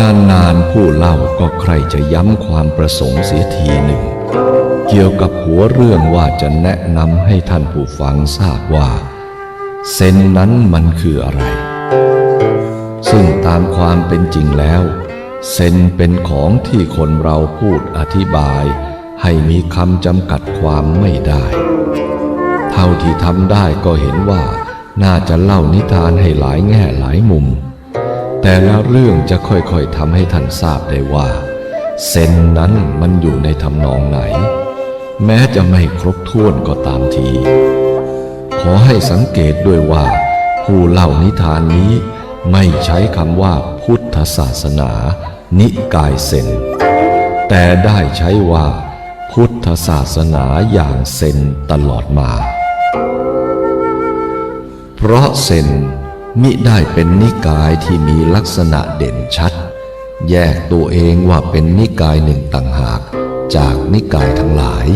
นานๆผู้เล่าก็ใครจะย้ำความประสงค์เสียทีหนึ่ง เกี่ยวกับหัวเรื่องว่าจะแนะนำให้ท่านผู้ฟังทราบว่า เซนนั้นมันคืออะไร ซึ่งตามความเป็นจริงแล้ว เซนเป็นของที่คนเราพูดอธิบาย ให้มีคำจำกัดความไม่ได้ เท่าที่ทำได้ก็เห็นว่าน่าจะเล่านิทานให้หลายแง่หลายมุม แต่ละเรื่องจะค่อยๆทำให้ท่านทราบได้ว่า เซนนั้นมันอยู่ในทำนองไหน แม้จะไม่ครบถ้วนก็ตามที ขอให้สังเกตด้วยว่า ผู้เล่านิทานนี้ไม่ใช้คำว่าพุทธศาสนา นิกายเซน แต่ได้ใช้ว่า พุทธศาสนาอย่างเซนตลอดมา เพราะเซน มิได้เป็นนิกายที่มีลักษณะเด่นชัด แยกตัวเองว่าเป็นนิกายหนึ่งต่างหากจากนิกายทั้งหลาย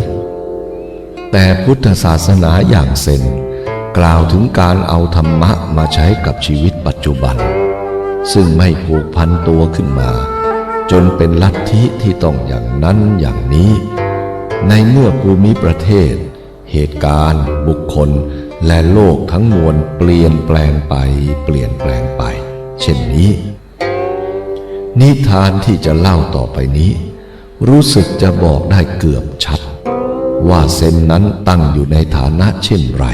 แต่พุทธศาสนาอย่างเซนกล่าวถึงการเอาธรรมะมาใช้กับชีวิตปัจจุบัน ซึ่งไม่ผูกพันตัวขึ้นมา จนเป็นลัทธิที่ต้องอย่างนั้นอย่างนี้ ในเมื่อภูมิประเทศ เหตุการณ์ บุคคล และโลกทั้งมวลเปลี่ยนแปลงไป เปลี่ยนแปลงไป เช่นนี้ นิทานที่จะเล่าต่อไปนี้ รู้สึกจะบอกได้เกือบชัด ว่าเซนนั้นตั้งอยู่ในฐานะเช่นไร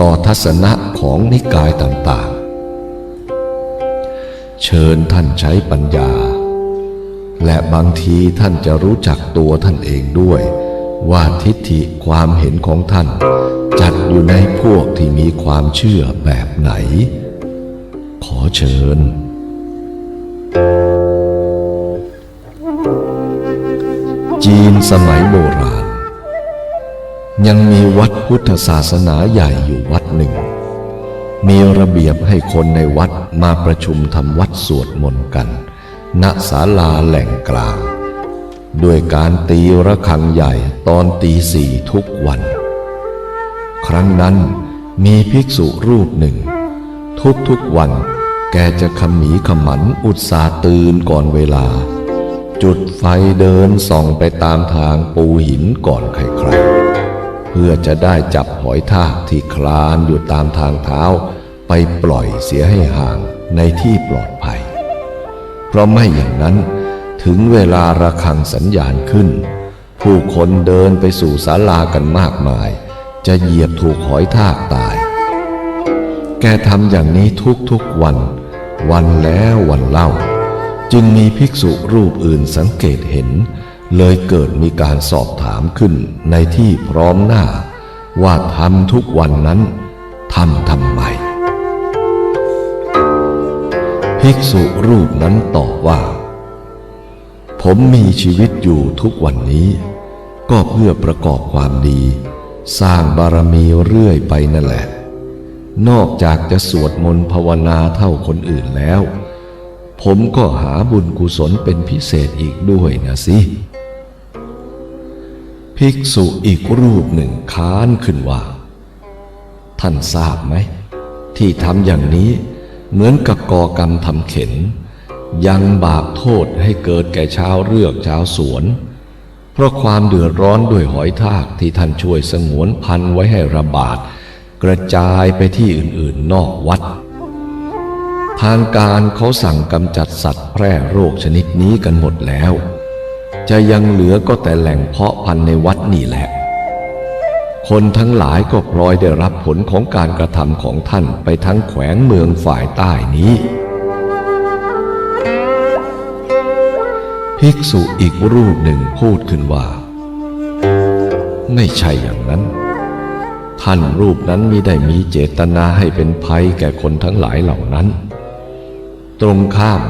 ต่อทัศนะของนิกายต่างๆ เชิญท่านใช้ปัญญา และบางทีท่านจะรู้จักตัวท่านเองด้วย ว่าทิฏฐิความเห็นของท่าน จัดอยู่ในพวกที่มีความเชื่อแบบไหน ขอเชิญ จีนสมัยโบราณ ยังมีวัดพุทธศาสนาใหญ่อยู่วัดหนึ่ง มีระเบียบให้คนในวัดมาประชุมทำวัดสวดมนต์กัน ณศาลาแหล่งกลาง ด้วยการตีระฆังใหญ่ตอนตีสี่ทุกวัน ครั้งนั้นมีภิกษุรูปหนึ่ง ทุกๆวันแกจะขมีขมันอุตสาตื่นก่อนเวลา จุดไฟเดินส่องไปตามทางปูหินก่อนใครๆ เพื่อจะได้จับหอยทากที่คลานอยู่ตามทางเท้า ไปปล่อยเสียให้ห่างในที่ปลอดภัย เพราะไม่อย่างนั้น ถึงเวลาระฆังสัญญาณขึ้น ผู้คนเดินไปสู่ศาลากันมากมาย จะเหยียบถูกหอยทากตาย แกทำอย่างนี้ทุกๆวัน วันแล้ววันเล่า จึงมีภิกษุรูปอื่นสังเกตเห็น เลยเกิดมีการสอบถามขึ้นในที่พร้อมหน้า ว่าทำทุกวันนั้นทำทำไม ภิกษุรูปนั้นตอบว่า ผมมีชีวิตอยู่ทุกวันนี้ ก็เพื่อประกอบความดี สร้างบารมีเรื่อยไปนั่นแหละ นอกจากจะสวดมนต์ภาวนาเท่าคนอื่นแล้ว ผมก็หาบุญกุศลเป็นพิเศษอีกด้วยนะสิ ภิกษุอีกรูปหนึ่งค้านขึ้นว่า ท่านทราบไหม ที่ทำอย่างนี้เหมือนกับก่อกรรมทำเข็น ยังบาปโทษให้เกิดแก่ชาวเรือกชาวสวน เพราะความเดือดร้อนด้วยหอยทากที่ท่านช่วยสงวนพันไว้ให้ระบาด กระจายไปที่อื่นๆนอกวัด ทางการเขาสั่งกำจัดสัตว์แพร่โรคชนิดนี้กันหมดแล้ว จะยังเหลือก็แต่แหล่งเพาะพันธุ์ในวัดนี่แหละคนทั้งหลายก็พลอยได้รับผลของการกระทำของท่านไปทั้งแขวงเมืองฝ่ายใต้นี้ ภิกษุอีกรูปหนึ่งพูดขึ้นว่า ไม่ใช่อย่างนั้น ท่านรูปนั้นมิได้มีเจตนาให้เป็นภัยแก่คนทั้งหลายเหล่านั้น ตรงข้าม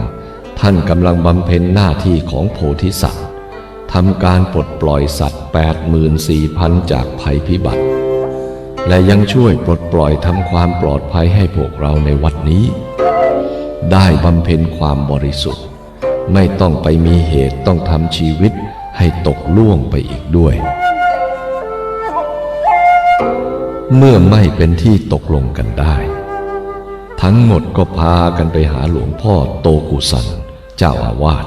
ท่านกำลังบำเพ็ญหน้าที่ของโพธิสัตว์ทำการปลดปล่อยสัตว์ 84,000 จากภัยพิบัติ และยังช่วยปลดปล่อยทำความปลอดภัยให้พวกเราในวัดนี้ ได้บำเพ็ญความบริสุทธิ์ ไม่ต้องไปมีเหตุต้องทำชีวิตให้ตกล่วงไปอีกด้วย เมื่อไม่เป็นที่ตกลงกันได้ ทั้งหมดก็พากันไปหาหลวงพ่อโตกุสันเจ้าอาวาส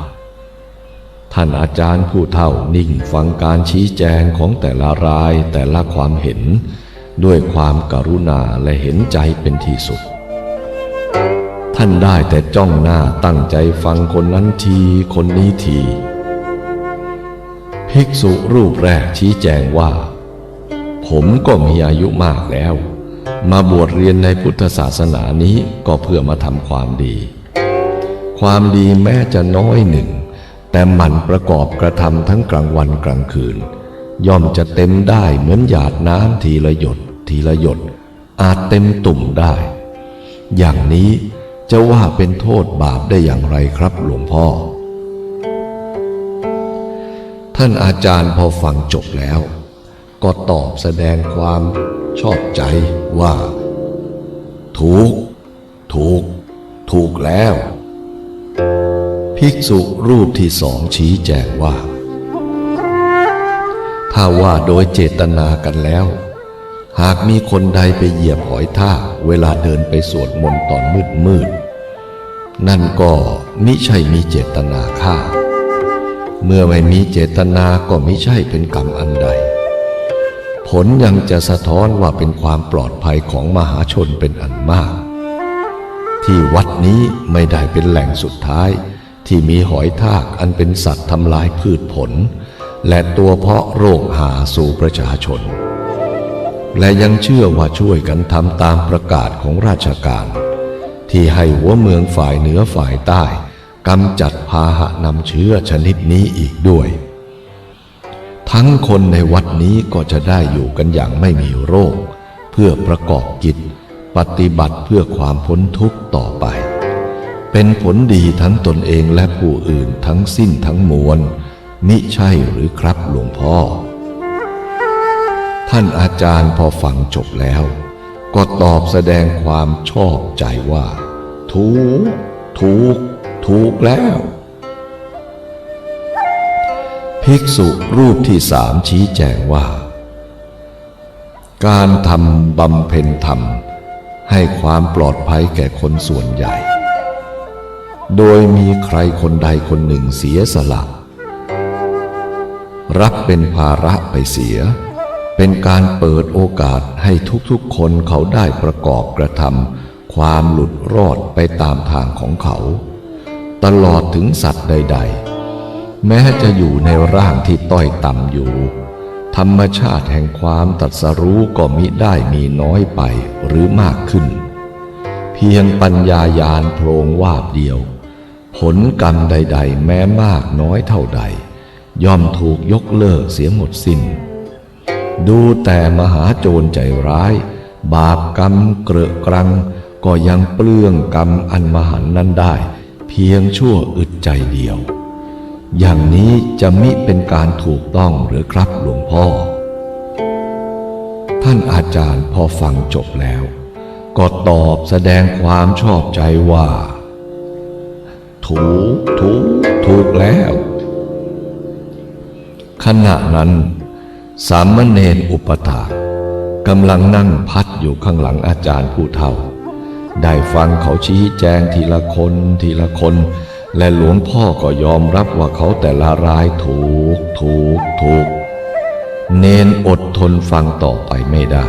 ท่านอาจารย์ผู้เฒ่านิ่งฟังการชี้แจงของแต่ละรายแต่ละความเห็น ด้วยความกรุณาและเห็นใจเป็นที่สุด ท่านได้แต่จ้องหน้าตั้งใจฟังคนนั้นทีคนนี้ที ภิกษุรูปแรกชี้แจงว่า ผมก็มีอายุมากแล้ว มาบวชเรียนในพุทธศาสนานี้ก็เพื่อมาทำความดี ความดีแม้จะน้อยหนึ่ง แต่หมันประกอบกระทำทั้งกลางวันกลางคืน ย่อมจะเต็มได้เหมือนหยาดน้ำทีละหยด ทีละหยด อาจเต็มตุ่มได้ อย่างนี้ จะว่าเป็นโทษบาปได้อย่างไรครับหลวงพ่อ ท่านอาจารย์พอฟังจบแล้ว ก็ตอบแสดงความชอบใจว่า ถูก ถูก ถูกแล้ว ภิกษุรูปที่สองชี้แจงว่า ถ้าว่าโดยเจตนากันแล้วหากมีคนใดไปเหยียบหอยท่า เวลาเดินไปสวดมนต์ตอนมืดมืด นั่นก็มิใช่มีเจตนาฆ่า เมื่อไม่มีเจตนาก็ไม่ใช่เป็นกรรมอันใด ผลยังจะสะท้อนว่าเป็นความปลอดภัยของมหาชนเป็นอันมาก ที่วัดนี้ไม่ได้เป็นแหล่งสุดท้ายที่มีหอยทากอันเป็นสัตว์ทำลายพืชผล และตัวเพาะโรคหาสู่ประชาชน และยังเชื่อว่าช่วยกันทำตามประกาศของราชการ ที่ให้หัวเมืองฝ่ายเหนือฝ่ายใต้กำจัดพาหะนำเชื้อชนิดนี้อีกด้วย ทั้งคนในวัดนี้ก็จะได้อยู่กันอย่างไม่มีโรค เพื่อประกอบกิจ ปฏิบัติเพื่อความพ้นทุกข์ต่อไป เป็นผลดีทั้งตนเองและผู้อื่นทั้งสิ้นทั้งมวลมิใช่หรือครับหลวงพ่อ ท่านอาจารย์พอฟังจบแล้ว ก็ตอบแสดงความชอบใจว่า ถูก ถูก ถูกแล้ว ภิกษุรูปที่สามชี้แจงว่า การทำบำเพ็ญธรรม ให้ความปลอดภัยแก่คนส่วนใหญ่ โดยมีใครคนใดคนหนึ่งเสียสละ รับเป็นภาระไปเสีย เป็นการเปิดโอกาสให้ทุกๆคนเขาได้ประกอบกระทำความหลุดรอดไปตามทางของเขา ตลอดถึงสัตว์ใด ๆ แม้จะอยู่ในร่างที่ต้อยต่ำอยู่ ธรรมชาติแห่งความตรัสรู้ก็มิได้มีน้อยไปหรือมากขึ้น เพียงปัญญายาณโพรงวาบเดียว ผลกรรมใด ๆ แม้มากน้อยเท่าใด ย่อมถูกยกเลิกเสียหมดสิ้น ดูแต่มหาโจรใจร้าย บาปกรรมเกรอกรัง ก็ยังเปลื้องกรรมอันมหันนั้นได้ เพียงชั่วอึดใจเดียว อย่างนี้จะมิเป็นการถูกต้องหรือครับหลวงพ่อ ท่านอาจารย์พอฟังจบแล้ว ก็ตอบแสดงความชอบใจว่า ถูกถูกถูกแล้ว ขณะนั้น สามเณรอุปถากกำลังนั่งพัดอยู่ข้างหลังอาจารย์ผู้เฒ่า ได้ฟังเขาชี้แจงทีละคนทีละคน และหลวงพ่อก็ยอมรับว่าเขาแต่ละรายถูกถูกถูก เนนอดทนฟังต่อไปไม่ได้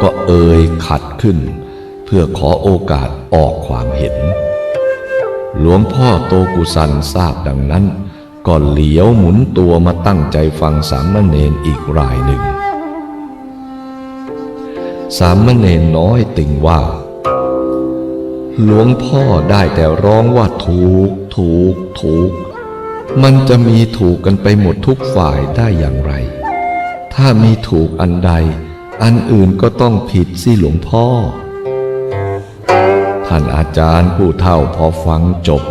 ก็เอ่ยขัดขึ้น เพื่อขอโอกาสออกความเห็น หลวงพ่อโตกุสันทราบดังนั้น ก็เหลียวหมุนตัวมาตั้งใจฟังสามเณรอีกรายหนึ่ง สามเณรน้อยติงว่า หลวงพ่อได้แต่ร้องว่าถูก ถูก ถูก มันจะมีถูกกันไปหมดทุกฝ่ายได้อย่างไร ถ้ามีถูกอันใด อันอื่นก็ต้องผิดสิหลวงพ่อ ท่านอาจารย์ผู้เฒ่าพอฟังจบ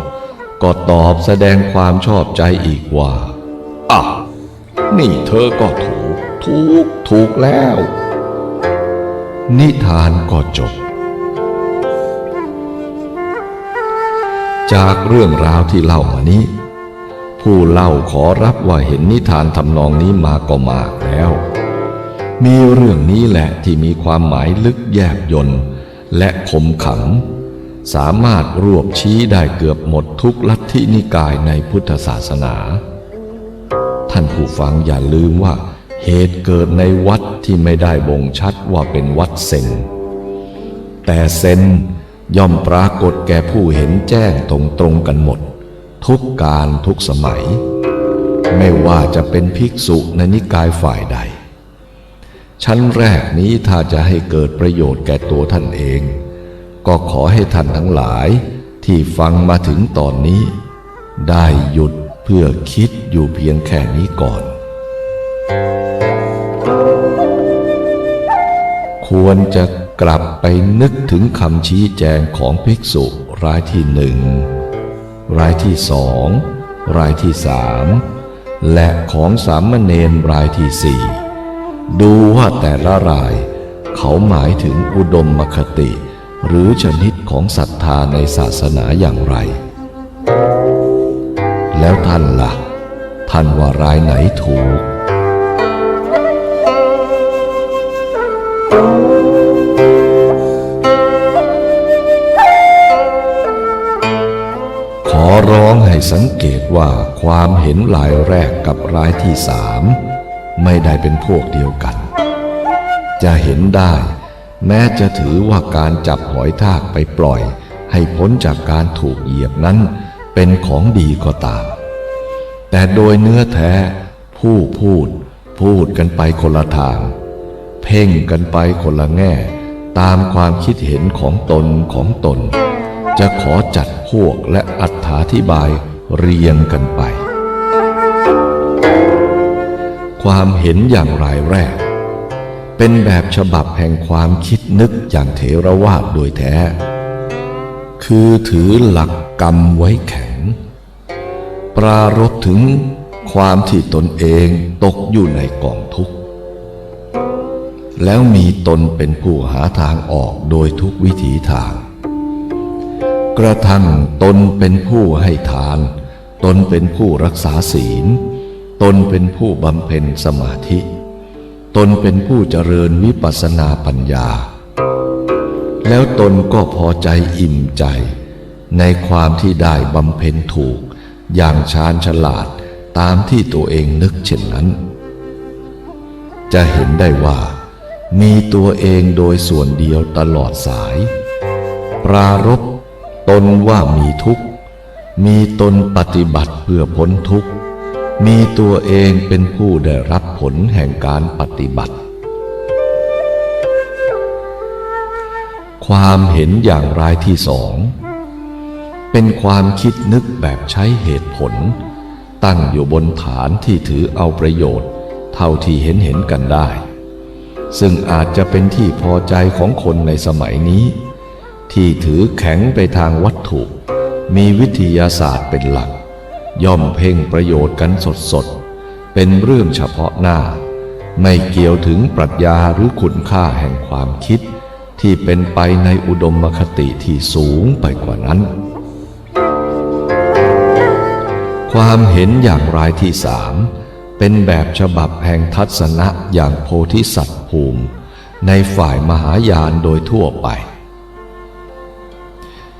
ก็ตอบแสดงความชอบใจอีกว่าอะนี่เธอก็ถูก ถูก ถูกแล้ว นิทานก็จบ จากเรื่องราวที่เล่ามานี้ ผู้เล่าขอรับว่าเห็นนิทานทำนองนี้มาก็มากแล้ว มีเรื่องนี้แหละที่มีความหมายลึกแยบยนต์และคมขัง สามารถรวบชี้ได้เกือบหมดทุกลัทธินิกายในพุทธศาสนา ท่านผู้ฟังอย่าลืมว่า เหตุเกิดในวัดที่ไม่ได้บ่งชัดว่าเป็นวัดเซน แต่เซนย่อมปรากฏแก่ผู้เห็นแจ้งตรงตรงกันหมด ทุกการทุกสมัย ไม่ว่าจะเป็นภิกษุในนิกายฝ่ายใด ชั้นแรกนี้ถ้าจะให้เกิดประโยชน์แก่ตัวท่านเอง ก็ขอให้ท่านทั้งหลายที่ฟังมาถึงตอนนี้ ได้หยุดเพื่อคิดอยู่เพียงแค่นี้ก่อน ควรจะกลับไปนึกถึงคำชี้แจงของภิกษุรายที่หนึ่งรายที่สองรายที่สามและของสามเณรรายที่สี่ดูว่าแต่ละราย เขาหมายถึงอุดมมคติ หรือชนิดของศรัทธาในศาสนาอย่างไร แล้วท่านละ่ะ ท่านว่ารายไหนถูก ขอร้องให้สังเกตว่าความเห็นรายแรกกับรายที่สามไม่ได้เป็นพวกเดียวกัน จะเห็นได้ แม้จะถือว่าการจับหอยทากไปปล่อย ให้พ้นจากการถูกเหยียบนั้น เป็นของดีก็ตาม แต่โดยเนื้อแท้ ผู้พูด พูดกันไปคนละทาง เพ่งกันไปคนละแง่ ตามความคิดเห็นของตนของตน จะขอจัดพวกและอัธาธิบายเรียงกันไป ความเห็นอย่างรายแรก เป็นแบบฉบับแห่งความคิดนึกอย่างเถรวาทโดยแท้ คือถือหลักกรรมไว้แข็ง ปรารบถึงความที่ตนเองตกอยู่ในกองทุกข์ แล้วมีตนเป็นผู้หาทางออกโดยทุกวิถีทาง กระทั่งตนเป็นผู้ให้ทาน ตนเป็นผู้รักษาศีล ตนเป็นผู้บำเพ็ญสมาธิ ตนเป็นผู้เจริญวิปัสนาปัญญา แล้วตนก็พอใจอิ่มใจ ในความที่ได้บำเพ็ญถูก อย่างชาญฉลาดตามที่ตัวเองนึกเช่นนั้น จะเห็นได้ว่า มีตัวเองโดยส่วนเดียวตลอดสาย ปรารบตนว่ามีทุกข์ มีตนปฏิบัติเพื่อพ้นทุกข์ มีตัวเองเป็นผู้ได้รับผลแห่งการปฏิบัติ ความเห็นอย่างรายที่สอง เป็นความคิดนึกแบบใช้เหตุผล ตั้งอยู่บนฐานที่ถือเอาประโยชน์ เท่าที่เห็นเห็นกันได้ ซึ่งอาจจะเป็นที่พอใจของคนในสมัยนี้ ที่ถือแข็งไปทางวัตถุ มีวิทยาศาสตร์เป็นหลัก ย่อมเพ่งประโยชน์กันสดๆเป็นเรื่องเฉพาะหน้า ไม่เกี่ยวถึงปรัชญาหรือคุณค่าแห่งความคิด ที่เป็นไปในอุดมคติที่สูงไปกว่านั้น ความเห็นอย่างรายที่สามเป็นแบบฉบับแห่งทัศนะอย่างโพธิสัตว์ภูมิ ในฝ่ายมหายานโดยทั่วไป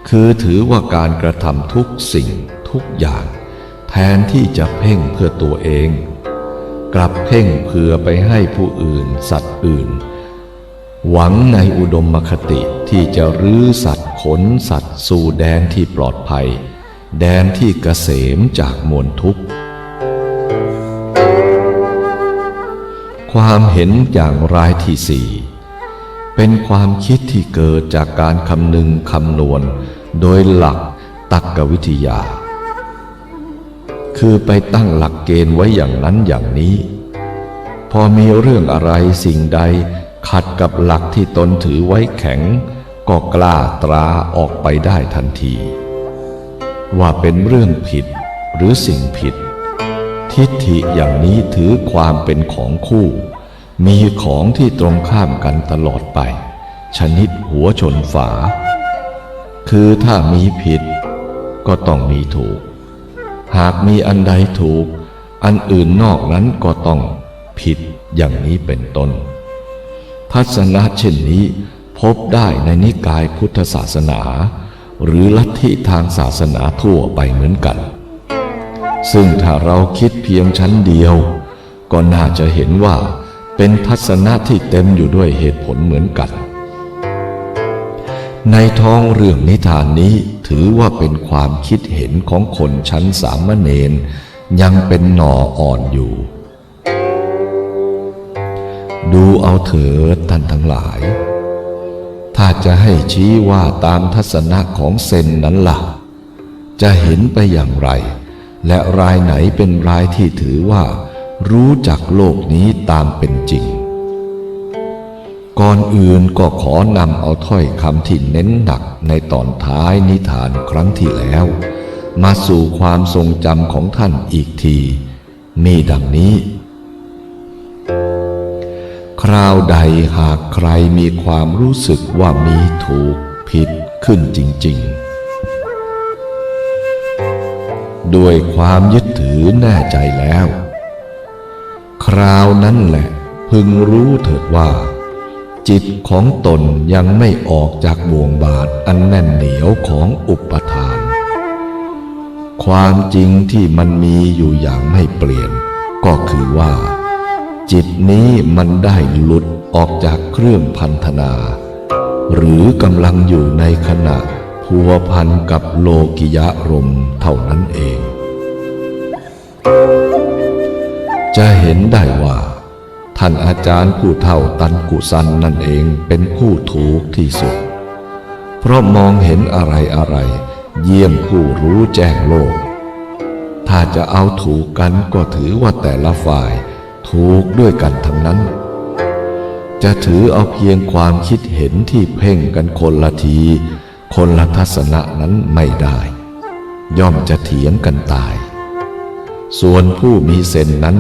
คือถือว่าการกระทำทุกสิ่งทุกอย่าง แทนที่จะเพ่งเพื่อตัวเอง กลับเพ่งเพื่อไปให้ผู้อื่นสัตว์อื่น หวังในอุดมคติที่จะรื้อสัตว์ขนสัตว์สู่แดนที่ปลอดภัย แดนที่เกษมจากมวลทุกข์ ความเห็นอย่างรายที่สี่เป็นความคิดที่เกิดจากการคำนึงคำนวณ โดยหลักตักกวิทยา คือไปตั้งหลักเกณฑ์ไว้อย่างนั้นอย่างนี้ พอมีเรื่องอะไรสิ่งใดขัดกับหลักที่ตนถือไว้แข็ง ก็กล้าตราออกไปได้ทันที ว่าเป็นเรื่องผิดหรือสิ่งผิด ทิฏฐิอย่างนี้ถือความเป็นของคู่ มีของที่ตรงข้ามกันตลอดไป ชนิดหัวชนฝา คือถ้ามีผิดก็ต้องมีถูก หากมีอันใดถูก อันอื่นนอกนั้นก็ต้องผิดอย่างนี้เป็นต้น ทัศนะเช่นนี้พบได้ในนิกายพุทธศาสนา หรือลัทธิทางศาสนาทั่วไปเหมือนกัน ซึ่งถ้าเราคิดเพียงชั้นเดียว ก็น่าจะเห็นว่าเป็นทัศนะที่เต็มอยู่ด้วยเหตุผลเหมือนกัน ในท้องเรื่องนิทานนี้ถือว่าเป็นความคิดเห็นของคนชั้นสามเณรยังเป็นหน่ออ่อนอยู่ ดูเอาเถิดท่านทั้งหลาย ถ้าจะให้ชี้ว่าตามทัศนะของเซนนั้นละ่ะ จะเห็นไปอย่างไร และรายไหนเป็นรายที่ถือว่า รู้จักโลกนี้ตามเป็นจริง ก่อนอื่นก็ขอนำเอาถ้อยคำที่เน้นหนักในตอนท้ายนิทานครั้งที่แล้ว มาสู่ความทรงจำของท่านอีกที มีดังนี้ คราวใดหากใครมีความรู้สึกว่ามีถูกผิดขึ้นจริง ๆ ด้วยความยึดถือแน่ใจแล้ว คราวนั้นแหละพึงรู้เถิดว่า จิตของตนยังไม่ออกจากบ่วงบาทอันแน่นเหนียวของอุปทาน ความจริงที่มันมีอยู่อย่างไม่เปลี่ยน ก็คือว่า จิตนี้มันได้หลุดออกจากเครื่องพันธนา หรือกำลังอยู่ในขณะพัวพันกับโลกิยะรม์เท่านั้นเอง จะเห็นได้ว่า ท่านอาจารย์ผู้เท่าตันกุสันนั่นเองเป็นผู้ถูกที่สุด เพราะมองเห็นอะไรอะไร เยี่ยมผู้รู้แจ้งโลก ถ้าจะเอาถูกกันก็ถือว่าแต่ละฝ่ายถูกด้วยกันทั้งนั้น จะถือเอาเพียงความคิดเห็นที่เพ่งกันคนละที คนละทัศนะนั้นไม่ได้ ย่อมจะเถียงกันตาย ส่วนผู้มีเซนนั้น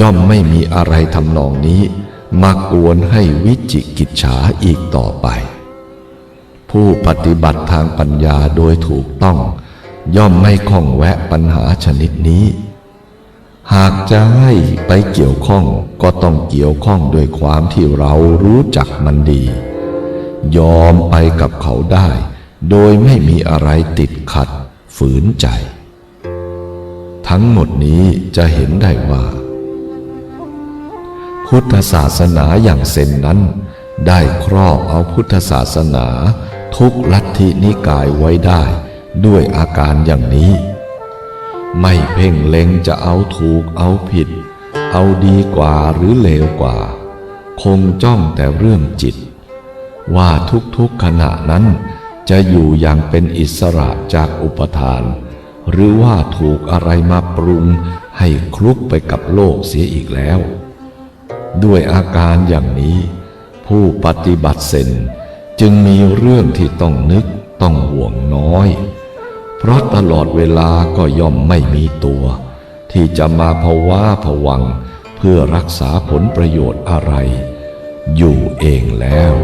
ย่อมไม่มีอะไรทำนองนี้มากวนให้วิจิกิจฉาอีกต่อไป ผู้ปฏิบัติทางปัญญาโดยถูกต้อง ย่อมไม่ข้องแวะปัญหาชนิดนี้ หากจะให้ไปเกี่ยวข้องก็ต้องเกี่ยวข้องด้วยความที่เรารู้จักมันดี ยอมไปกับเขาได้ โดยไม่มีอะไรติดขัดฝืนใจ ทั้งหมดนี้จะเห็นได้ว่า พุทธศาสนาอย่างเซนนั้น ได้ครอบเอาพุทธศาสนา ทุกลัทธินิกายไว้ได้ ด้วยอาการอย่างนี้ ไม่เพ่งเล็งจะเอาถูกเอาผิด เอาดีกว่าหรือเลวกว่า คงจ้องแต่เรื่องจิต ว่าทุกๆขณะนั้นจะอยู่อย่างเป็นอิสระจากอุปทาน หรือว่าถูกอะไรมาปรุงให้คลุกไปกับโลกเสียอีกแล้ว ด้วยอาการอย่างนี้ ผู้ปฏิบัติเซนจึงมีเรื่องที่ต้องนึกต้องห่วงน้อย เพราะตลอดเวลาก็ย่อมไม่มีตัว ที่จะมาภาวะผวังเพื่อรักษาผลประโยชน์อะไร อยู่เองแล้ว